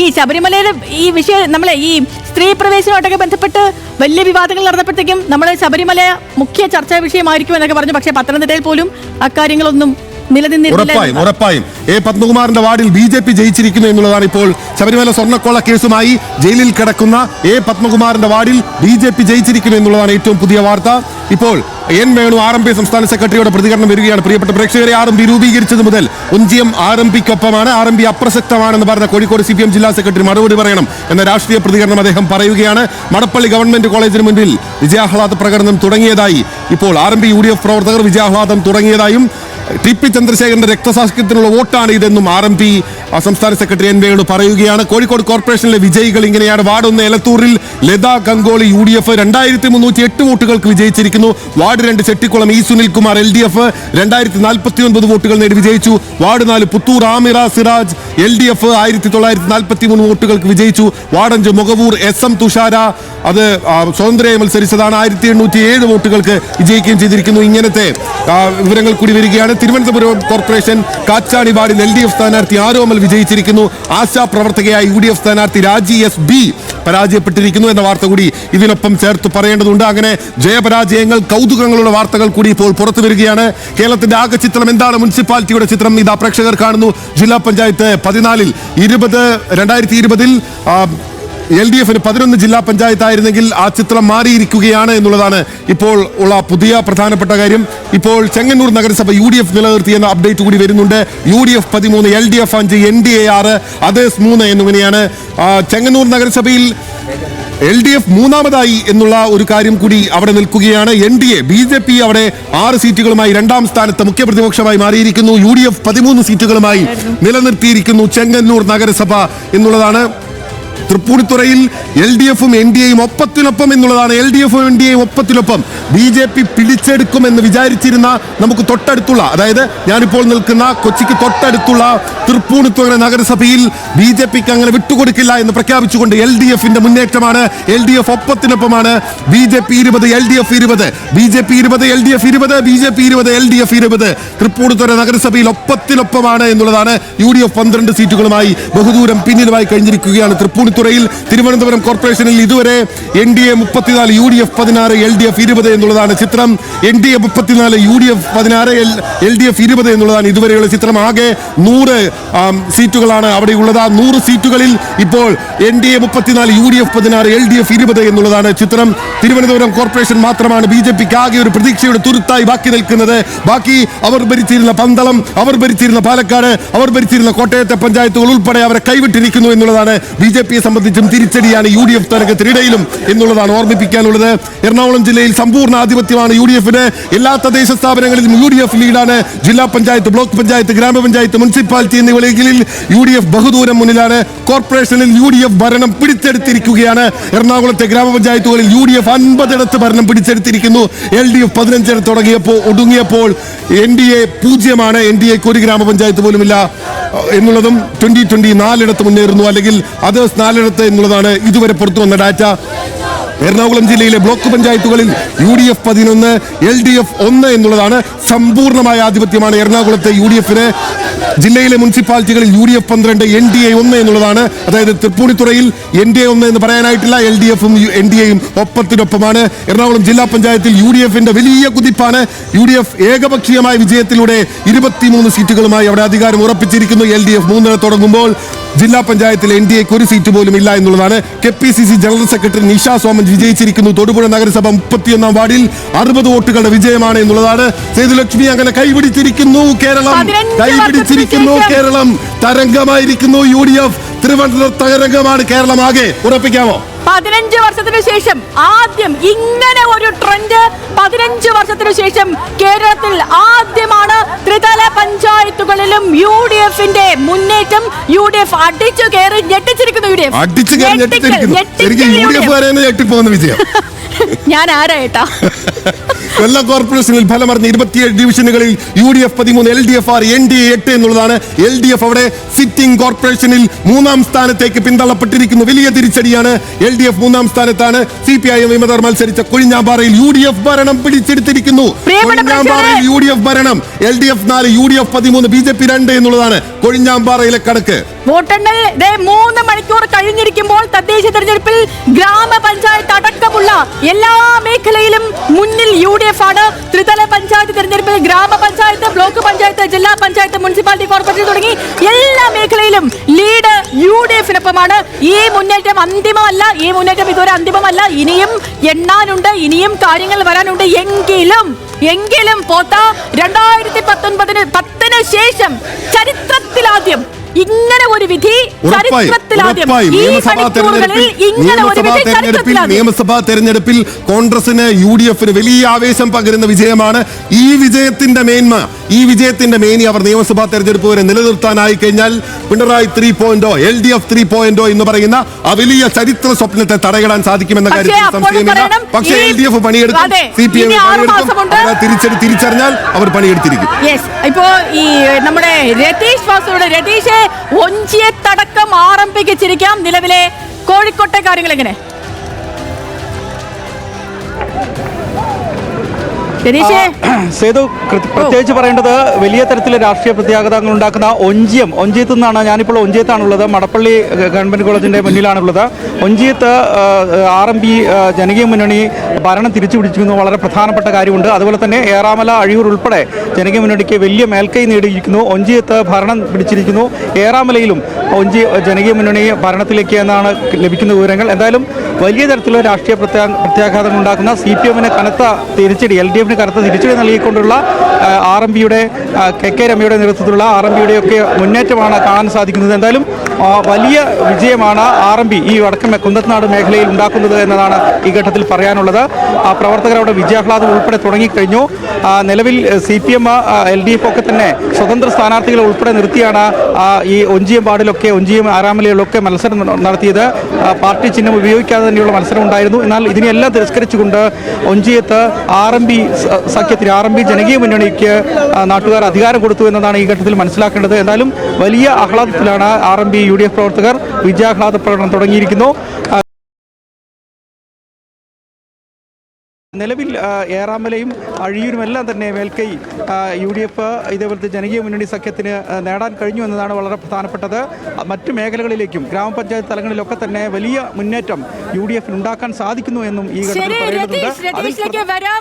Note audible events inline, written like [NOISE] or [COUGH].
ഈ ശബരിമലയുടെ ഈ വിഷയം നമ്മളെ ഈ സ്ത്രീ പ്രവേശനമായിട്ടൊക്കെ ബന്ധപ്പെട്ട് വലിയ വിവാദങ്ങൾ നടന്നപ്പോഴത്തേക്കും നമ്മൾ ശബരിമല മുഖ്യ ചർച്ചാ വിഷയമായിരിക്കും എന്നൊക്കെ പറഞ്ഞു. പക്ഷേ പത്തനംതിട്ടയിൽ പോലും അക്കാര്യങ്ങളൊന്നും ഉറപ്പായും ഉറപ്പായും. എ പത്മകുമാറിന്റെ വാർഡിൽ ബി ജെ പി ജയിച്ചിരിക്കുന്നു എന്നുള്ളതാണ് ഇപ്പോൾ ശബരിമല സ്വർണക്കൊള്ള കേസുമായി ജയിലിൽ കിടക്കുന്ന എ പത്മകുമാറിന്റെ വാർഡിൽ ബി ജെ പി ജയിച്ചിരിക്കുന്നു എന്നുള്ളതാണ് ഏറ്റവും പുതിയ വാർത്ത. ഇപ്പോൾ N Venu R M P സംസ്ഥാന സെക്രട്ടറിയുടെ പ്രതികരണം വരികയാണ്. പ്രിയപ്പെട്ട പ്രേക്ഷകരെ ആർ എം പി രൂപീകരിച്ചത് മുതൽ ഒഞ്ചിയം ആർ എം പിക്കൊപ്പമാണ്. ആർ എം പി അപ്രസക്തമാണെന്ന് പറഞ്ഞ കോഴിക്കോട് സി പി എം ജില്ലാ സെക്രട്ടറി മറുപടി പറയണം എന്ന രാഷ്ട്രീയ പ്രതികരണം അദ്ദേഹം പറയുകയാണ്. മടപ്പള്ളി ഗവൺമെന്റ് കോളേജിന് മുന്നിൽ വിജയാഹ്ലാദ പ്രകടനം തുടങ്ങിയതായി ഇപ്പോൾ R M P U D F പ്രവർത്തകർ വിജയാഹ്ലാദം തുടങ്ങിയതായും ടി പി ചന്ദ്രശേഖരന്റെ രക്തസാക്ഷ്യത്തിനുള്ള വോട്ടാണ് ഇതെന്നും ആർ എം പി സംസ്ഥാന സെക്രട്ടറി എൻ വേണു പറയുകയാണ് കോഴിക്കോട് കോർപ്പറേഷനിലെ വിജയികൾ ഇങ്ങനെയാണ് വാർഡ് ഒന്ന് എലത്തൂരിൽ Latha Gangoli U D F രണ്ടായിരത്തി മുന്നൂറ്റി എട്ട് വോട്ടുകൾക്ക് വിജയിച്ചിരിക്കുന്നു. വാർഡ് രണ്ട് Chettikulam E Sunilkumar L D F രണ്ടായിരത്തി നാൽപ്പത്തി ഒൻപത് വോട്ടുകൾ നേടി വിജയിച്ചു. വാർഡ് നാല് Puthur Amira Siraj L D F ആയിരത്തി തൊള്ളായിരത്തി നാൽപ്പത്തി മൂന്ന് വോട്ടുകൾക്ക് വിജയിച്ചു. വാർഡ് അഞ്ച് മുഖവൂർ എസ് എം തുഷാര അത് സ്വതന്ത്രയെ മത്സരിച്ചതാണ്. ആയിരത്തി എണ്ണൂറ്റി ഏഴ് വോട്ടുകൾക്ക് വിജയിക്കുകയും ചെയ്തിരിക്കുന്നു. ഇങ്ങനത്തെ വിവരങ്ങൾ കൂടി വരികയാണ്. തിരുവനന്തപുരം കോർപ്പറേഷൻ കാച്ചാണി വാർഡിൽ എൽ ഡി എഫ് സ്ഥാനാർത്ഥി ആരോമൽ വിജയിച്ചിരിക്കുന്നു. ആശാ പ്രവർത്തകയായ യു ഡി എഫ് സ്ഥാനാർത്ഥി രാജി എസ് ബി പരാജയപ്പെട്ടിരിക്കുന്നു എന്ന വാർത്ത കൂടി ഇതിനൊപ്പം ചേർത്ത് പറയേണ്ടതുണ്ട്. അങ്ങനെ ജയപരാജയങ്ങൾ കൗതുകങ്ങളുടെ വാർത്തകൾ കൂടി ഇപ്പോൾ പുറത്തു വരികയാണ്. കേരളത്തിന്റെ ആകെ ചിത്രം എന്താണ്? മുനിസിപ്പാലിറ്റിയുടെ ചിത്രം ഇതാ പ്രേക്ഷകർ കാണുന്നു. ജില്ലാ പഞ്ചായത്ത് പതിനാലിൽ ഇരുപത് രണ്ടായിരത്തി ഇരുപതിൽ എൽ ഡി എഫിന് പതിനൊന്ന് ജില്ലാ പഞ്ചായത്തായിരുന്നെങ്കിൽ ആ ചിത്രം മാറിയിരിക്കുകയാണ് എന്നുള്ളതാണ് ഇപ്പോൾ ഉള്ള പുതിയ പ്രധാനപ്പെട്ട കാര്യം. ഇപ്പോൾ ചെങ്ങന്നൂർ നഗരസഭ യു ഡി എഫ് നിലനിർത്തിയെന്ന അപ്ഡേറ്റ് കൂടി വരുന്നുണ്ട്. യു ഡി എഫ് പതിമൂന്ന് എൽ ഡി എഫ് അഞ്ച് എൻ ഡി എ ആറ് അതേസ് മൂന്ന് എന്നിങ്ങനെയാണ്. ചെങ്ങന്നൂർ നഗരസഭയിൽ എൽ ഡി എഫ് മൂന്നാമതായി എന്നുള്ള ഒരു കാര്യം കൂടി അവിടെ നിൽക്കുകയാണ്. N D A B J P അവിടെ ആറ് സീറ്റുകളുമായി രണ്ടാം സ്ഥാനത്ത് മുഖ്യപ്രതിപക്ഷമായി മാറിയിരിക്കുന്നു. യു ഡി എഫ് പതിമൂന്ന് സീറ്റുകളുമായി നിലനിർത്തിയിരിക്കുന്നു ചെങ്ങന്നൂർ നഗരസഭ എന്നുള്ളതാണ്. തൃപ്പൂണിത്തുറയിൽ എൽ ഡി എഫും എൻ ഡി എയും ഒപ്പത്തിനൊപ്പം എന്നുള്ളതാണ്. എൽ ഡി എഫും എൻ ഡി എയും ഒപ്പത്തിനൊപ്പം ബി ജെ പി പിടിച്ചെടുക്കുമെന്ന് വിചാരിച്ചിരുന്ന നമുക്ക് തൊട്ടടുത്തുള്ള അതായത് ഞാനിപ്പോൾ നിൽക്കുന്ന കൊച്ചിക്ക് തൊട്ടടുത്തുള്ള തൃപ്പൂണിത്തുറ നഗരസഭയിൽ ബി ജെ പിക്ക് അങ്ങനെ വിട്ടുകൊടുക്കില്ല എന്ന് പ്രഖ്യാപിച്ചുകൊണ്ട് എൽ ഡി എഫിന്റെ മുന്നേറ്റമാണ്. എൽ ഡി എഫ് ഒപ്പത്തിനൊപ്പമാണ്. ബി ജെ പി ഇരുപത് എൽ ഡി എഫ് ഇരുപത്. ബി ജെ പി ഇരുപത് എൽ ഡി എഫ് ഇരുപത് ബി ജെ പി ഇരുപത് എൽ ഡി എഫ് ഇരുപത്. തൃപ്പൂണിത്തുറ നഗരസഭയിൽ ഒപ്പത്തിനൊപ്പമാണ് എന്നുള്ളതാണ് യു ഡി എഫ് പന്ത്രണ്ട് സീറ്റുകളുമായി ബഹുദൂരം പിന്നിലുമായി കഴിഞ്ഞിരിക്കുകയാണ് തൃപ്പൂണിത്തുറയിൽ തിരുവനന്തപുരം കോർപ്പറേഷനിൽ ഇതുവരെ എൻ ഡി എ മുപ്പത്തിനാല് യു ഡി എഫ് പതിനാറ് എൽ ഡി എഫ് ഇരുപത് എന്നുള്ളതാണ് ചിത്രം. എൻ ഡി എ മുപ്പത്തിനാല് യു ഡി എഫ് പതിനാറ് എൽ ഡി എഫ് ഇരുപത് എന്നുള്ളതാണ് ഇതുവരെയുള്ള ചിത്രം. ആകെ നൂറ് സീറ്റുകളാണ് അവിടെയുള്ളത്. ആ നൂറ് സീറ്റുകളിൽ ഇപ്പോൾ എൻ ഡി എ മുപ്പത്തിനാല് യു ഡി എഫ് പതിനാറ് എൽ ഡി എഫ് ഇരുപത് എന്നുള്ളതാണ് ചിത്രം. തിരുവനന്തപുരം കോർപ്പറേഷൻ മാത്രമാണ് ബി ജെ പിക്ക് ആകെ ഒരു പ്രതീക്ഷയുടെ തുരുത്തായി ബാക്കി നിൽക്കുന്നത്. ബാക്കി അവർ ഭരിച്ചിരുന്ന പന്തളം അവർ ഭരിച്ചിരുന്ന പാലക്കാട് അവർ ഭരിച്ചിരുന്ന കോട്ടയത്തെ പഞ്ചായത്തുകൾ ഉൾപ്പെടെ അവരെ കൈവിട്ടിരിക്കുന്നു എന്നുള്ളതാണ് ബി ജെ പിയെ സംബന്ധിച്ചും തിരിച്ചടിയാണ് യു ഡി എഫ് തരംഗത്തിനിടയിലും എന്നുള്ളതാണ് ഓർമ്മിപ്പിക്കാനുള്ളത്. എറണാകുളം ജില്ലയിൽ സമ്പൂർണ ആധിപത്യമാണ് യു ഡി എഫിന് എല്ലാ തദ്ദേശ സ്ഥാപനങ്ങളിലും യു ഡി എഫ് ലീഡാണ്. ജില്ലാ പഞ്ചായത്ത് ബ്ലോക്ക് പഞ്ചായത്ത് ഗ്രാമപഞ്ചായത്ത് മുനിസിപ്പാലിറ്റി എന്നിവകളിൽ യു ഡി എഫ് ബഹുദൂരം മുന്നിലാണ്. കോർപ്പറേഷനിൽ യു ഡി എഫ് ഭരണം പിടിച്ചെടുത്തിരിക്കുകയാണ്. എറണാകുളത്തെ ഗ്രാമപഞ്ചായത്തുകളിൽ യു ഡി എഫ് അൻപതിടത്ത് ഭരണം പിടിച്ചെടുത്തിരിക്കുന്നു. എൽ ഡി എഫ് പതിനഞ്ചിടത്ത് തുടങ്ങിയപ്പോൾ ഒടുങ്ങിയപ്പോൾ എൻ ഡി എ പൂജ്യമാണ്. എൻ ഡി എക്ക് ഒരു ഗ്രാമപഞ്ചായത്ത് പോലുമില്ല. എന്നുള്ളതും ട്വന്റി ട്വന്റി നാലിടത്ത് മുന്നേറുന്നു. അല്ലെങ്കിൽ അതേഴ്സ് നാലിടത്ത് എന്നുള്ളതാണ് ഇതുവരെ പുറത്തു വന്ന ഡാറ്റ. എറണാകുളം ജില്ലയിലെ ബ്ലോക്ക് പഞ്ചായത്തുകളിൽ യു ഡി എഫ് പതിനൊന്ന് എൽ ഡി എഫ് ഒന്ന് എന്നുള്ളതാണ് സമ്പൂർണമായ ആധിപത്യമാണ് എറണാകുളത്തെ യു ഡി എഫിന് ജില്ലയിലെ മുനിസിപ്പാലിറ്റികളിൽ യു ഡി എഫ് പന്ത്രണ്ട് എൻ ഡി എ ഒന്ന് എന്നുള്ളതാണ്. അതായത് തൃപ്പൂണിത്തുറയിൽ എൻ ഡി എ ഒന്ന് എന്ന് പറയാനായിട്ടില്ല. എൽ ഡി എഫും എൻ ഡി എയും ഒപ്പത്തിനൊപ്പമാണ്. എറണാകുളം ജില്ലാ പഞ്ചായത്തിൽ യു ഡി എഫിന്റെ വലിയ കുതിപ്പാണ്. യു ഡി എഫ് ഏകപക്ഷീയമായ വിജയത്തിലൂടെ ഇരുപത്തിമൂന്ന് സീറ്റുകളുമായി അവിടെ അധികാരം ഉറപ്പിച്ചിരിക്കുന്നു. എൽ ഡി എഫ് മൂന്നിന് തുടങ്ങുമ്പോൾ ജില്ലാ പഞ്ചായത്തിൽ എൻ ഡി എക്ക് ഒരു സീറ്റ് പോലും ഇല്ല എന്നുള്ളതാണ് K P C C general secretary Nisha Soman വിജയിച്ചിരിക്കുന്നു. Thodupuzha നഗരസഭ മുപ്പത്തിയൊന്നാം വാർഡിൽ അറുപത് വോട്ടുകളുടെ വിജയമാണ് എന്നുള്ളതാണ്. സേതുലക്ഷ്മി അങ്ങനെ കൈപിടിച്ചിരിക്കുന്നു കേരളം. കൈപിടിച്ചിരിക്കുന്നു കേരളം. തരംഗമായിരിക്കുന്നു യു ഡി എഫ്. തിരുവനന്തപുരം തരംഗമാണ് കേരളം ആകെ. ഉറപ്പിക്കാമോ? പതിനഞ്ച് വർഷത്തിനു ശേഷം ആദ്യം ഇങ്ങനെ ഒരു ട്രെൻഡ് പതിനഞ്ച് വർഷത്തിനു ശേഷം കേരളത്തിൽ ആദ്യമാണ് ത്രിതല പഞ്ചായത്തുകളിലും യു ഡി എഫിന്റെ മുന്നേറ്റം യു ഡി എഫ് അടിച്ചു കയറി ഞെട്ടിച്ചിരിക്കുന്നു. യു ഡി എഫ് ഞാൻ ആരാ ഏട്ടാ? [LAUGHS] കൊല്ലം കോർപ്പറേഷനിൽ ഫലമറിഞ്ഞ ഇരുപത്തിയേഴ് ഡിവിഷനുകളിൽ യു ഡി എഫ് പതിമൂന്ന് എൽ ഡി എഫ് ആറ് എൻ ഡി എ എട്ട് എന്നുള്ളതാണ്. എൽ ഡി എഫ് അവിടെ സിറ്റിംഗ് കോർപ്പറേഷനിൽ മൂന്നാം സ്ഥാനത്തേക്ക് പിന്തള്ളപ്പെട്ടിരിക്കുന്നു. വലിയ തിരിച്ചടിയാണ്. എൽ ഡി എഫ് മൂന്നാം സ്ഥാനത്താണ്. സി പി ഐ എം വിമതർ മത്സരിച്ച കൊഴിഞ്ഞാമ്പാറയിൽ യു ഡി എഫ് ഭരണം പിടിച്ചെടുത്തിരിക്കുന്നു. കൊഴിഞ്ഞാമ്പാറയിൽ യു ഡി എഫ് ഭരണം. എൽ ഡി എഫ് നാല് യു ഡി എഫ് പതിമൂന്ന് ബി ജെ പി രണ്ട് എന്നുള്ളതാണ് കൊഴിഞ്ഞാമ്പാറയിലെ കണക്ക്. വോട്ടെണ്ണൽ മൂന്ന് മണിക്കൂർ കഴിഞ്ഞിരിക്കുമ്പോൾ തദ്ദേശ തെരഞ്ഞെടുപ്പിൽ ഗ്രാമപഞ്ചായത്ത് അടക്കമുള്ള എല്ലാ മേഖലയിലും മുന്നിൽ യു എഫ് ആണ്. ത്രിതല പഞ്ചായത്ത് തിരഞ്ഞെടുപ്പിൽ ഗ്രാമപഞ്ചായത്ത് ബ്ലോക്ക് പഞ്ചായത്ത് ജില്ലാ പഞ്ചായത്ത് മുനിസിപ്പാലിറ്റി കോർപ്പറേഷൻ തുടങ്ങി എല്ലാ മേഖലയിലും ലീഡ് യു ഡി എഫിനൊപ്പമാണ് ഈ മുന്നേറ്റം അന്തിമമല്ല. ഈ മുന്നേറ്റം ഇതുവരെ അന്തിമമല്ല. ഇനിയും എണ്ണാനുണ്ട്. ഇനിയും കാര്യങ്ങൾ വരാനുണ്ട്. എങ്കിലും എങ്കിലും പോത്ത രണ്ടായിരത്തി പത്തൊൻപതിന് പത്തിന് ശേഷം ചരിത്രത്തിലാദ്യം ഇങ്ങനെ ഒരു വിധി നിയമസഭാ തെരഞ്ഞെടുപ്പിൽ കോൺഗ്രസിന് യു ഡി എഫിന് വലിയ ആവേശം പകരുന്ന വിജയമാണ് ഈ വിജയത്തിന്റെ മേന്മ. ഈ വിജയത്തിന്റെ മേനി അവർ നിയമസഭാ തെരഞ്ഞെടുപ്പ് വരെ നിലനിർത്താനായി കഴിഞ്ഞാൽ പിണറായി ത്രീ പോയിന്റോ എൽ ഡി എഫ് ത്രീ പോയിന്റോ എന്ന് പറയുന്ന ആ വലിയ ചരിത്ര സ്വപ്നത്തെ തടയിടാൻ സാധിക്കുമെന്ന കാര്യത്തിൽ സംശയമില്ല പക്ഷേ എൽ ഡി എഫ് പണിയെടുക്കും സി പി എം തിരിച്ചറിഞ്ഞാൽ അവർ പണിയെടുത്തിരിക്കും. ഇപ്പോ ഈ നമ്മുടെ രതീഷ് വാസുവിടെ രതീഷ് ഒഞ്ചിയത്തടക്കം ആരംഭിച്ചിരിക്കാം നിലവിലെ കോഴിക്കോട്ടെ കാര്യങ്ങൾ എങ്ങനെ സേതു പ്രത്യേകിച്ച് പറയേണ്ടത് വലിയ തരത്തിലെ രാഷ്ട്രീയ പ്രത്യാഘാതങ്ങൾ ഉണ്ടാക്കുന്ന ഒഞ്ചിയം ഒഞ്ചിയത്ത് നിന്നാണ് ഞാനിപ്പോൾ ഒഞ്ചിയത്താണുള്ളത്. മടപ്പള്ളി ഗവൺമെന്റ് കോളേജിന്റെ മുന്നിലാണുള്ളത്. ഒഞ്ചിയത്ത് ആർ എം പി ജനകീയ മുന്നണി ഭരണം തിരിച്ചു പിടിച്ചിരിക്കുന്നു വളരെ പ്രധാനപ്പെട്ട കാര്യമുണ്ട്. അതുപോലെ തന്നെ ഏറാമല അഴിയൂർ ഉൾപ്പെടെ ജനകീയ മുന്നണിക്ക് വലിയ മേൽക്കൈ നേടിയിരിക്കുന്നു. ഒഞ്ചിയത്ത് ഭരണം പിടിച്ചിരിക്കുന്നു. ഏറാമലയിലും ഒഞ്ചി ജനകീയ മുന്നണി ഭരണത്തിലേക്ക് എന്നാണ് ലഭിക്കുന്ന വിവരങ്ങൾ. എന്തായാലും വലിയ തരത്തിലുള്ള രാഷ്ട്രീയ പ്രത്യാ പ്രത്യാഘാതങ്ങൾ ഉണ്ടാക്കുന്ന സി പി എമ്മിന് കനത്ത തിരിച്ചടി എൽ ഡി എഫിന് കനത്ത തിരിച്ചടി നൽകിക്കൊണ്ടുള്ള ആർ എം പിയുടെ കെ കെ രമയുടെ നേതൃത്വത്തിലുള്ള ആർ എം പിയുടെ ഒക്കെ മുന്നേറ്റമാണ് കാണാൻ സാധിക്കുന്നത്. എന്തായാലും വലിയ വിജയമാണ് ആർ എം പി ഈ വടക്കൻ കുന്നത്തനാട് മേഖലയിൽ ഉണ്ടാക്കുന്നത് എന്നതാണ് ഈ ഘട്ടത്തിൽ പറയാനുള്ളത്. ആ പ്രവർത്തകർ അവിടെ വിജയാഹ്ലാദം ഉൾപ്പെടെ തുടങ്ങിക്കഴിഞ്ഞു. നിലവിൽ C P M L D F ഒക്കെ തന്നെ സ്വതന്ത്ര സ്ഥാനാർത്ഥികളെ ഉൾപ്പെടെ നിർത്തിയാണ് ഈ ഒഞ്ചിയം പാടിലൊക്കെ ഒഞ്ചിയം ആരാമലയിലൊക്കെ മത്സരം നടത്തിയത്. പാർട്ടി ചിഹ്നം ഉപയോഗിക്കാതെ തന്നെയുള്ള മത്സരം ഉണ്ടായിരുന്നു. എന്നാൽ ഇതിനെല്ലാം തിരസ്കരിച്ചുകൊണ്ട് ഒഞ്ചിയത്ത് ആർ എം പി സഖ്യത്തിന് ആർ എം പി ജനകീയ മുന്നണിക്ക് നാട്ടുകാർ അധികാരം കൊടുത്തു എന്നതാണ് ഈ ഘട്ടത്തിൽ മനസ്സിലാക്കേണ്ടത്. എന്തായാലും വലിയ ആഹ്ലാദത്തിലാണ് R M P U D F പ്രവർത്തകർ വിജയാഹ്ലാദ പ്രകടനം തുടങ്ങിയിരിക്കുന്നു. നിലവിൽ ഏറാമലയും അഴിയൂരുമെല്ലാം തന്നെ മേൽക്കൈ യു ഡി എഫ് ഇതേപോലത്തെ ജനകീയ മുന്നണി സഖ്യത്തിന് നേടാൻ കഴിഞ്ഞു എന്നതാണ് വളരെ പ്രധാനപ്പെട്ടത്. മറ്റ് മേഖലകളിലേക്കും ഗ്രാമപഞ്ചായത്ത് തലങ്ങളിലൊക്കെ തന്നെ വലിയ മുന്നേറ്റം യു ഡി എഫിന് ഉണ്ടാക്കാൻ സാധിക്കുന്നു എന്നും ഈ ഘട്ടത്തിൽ ശരി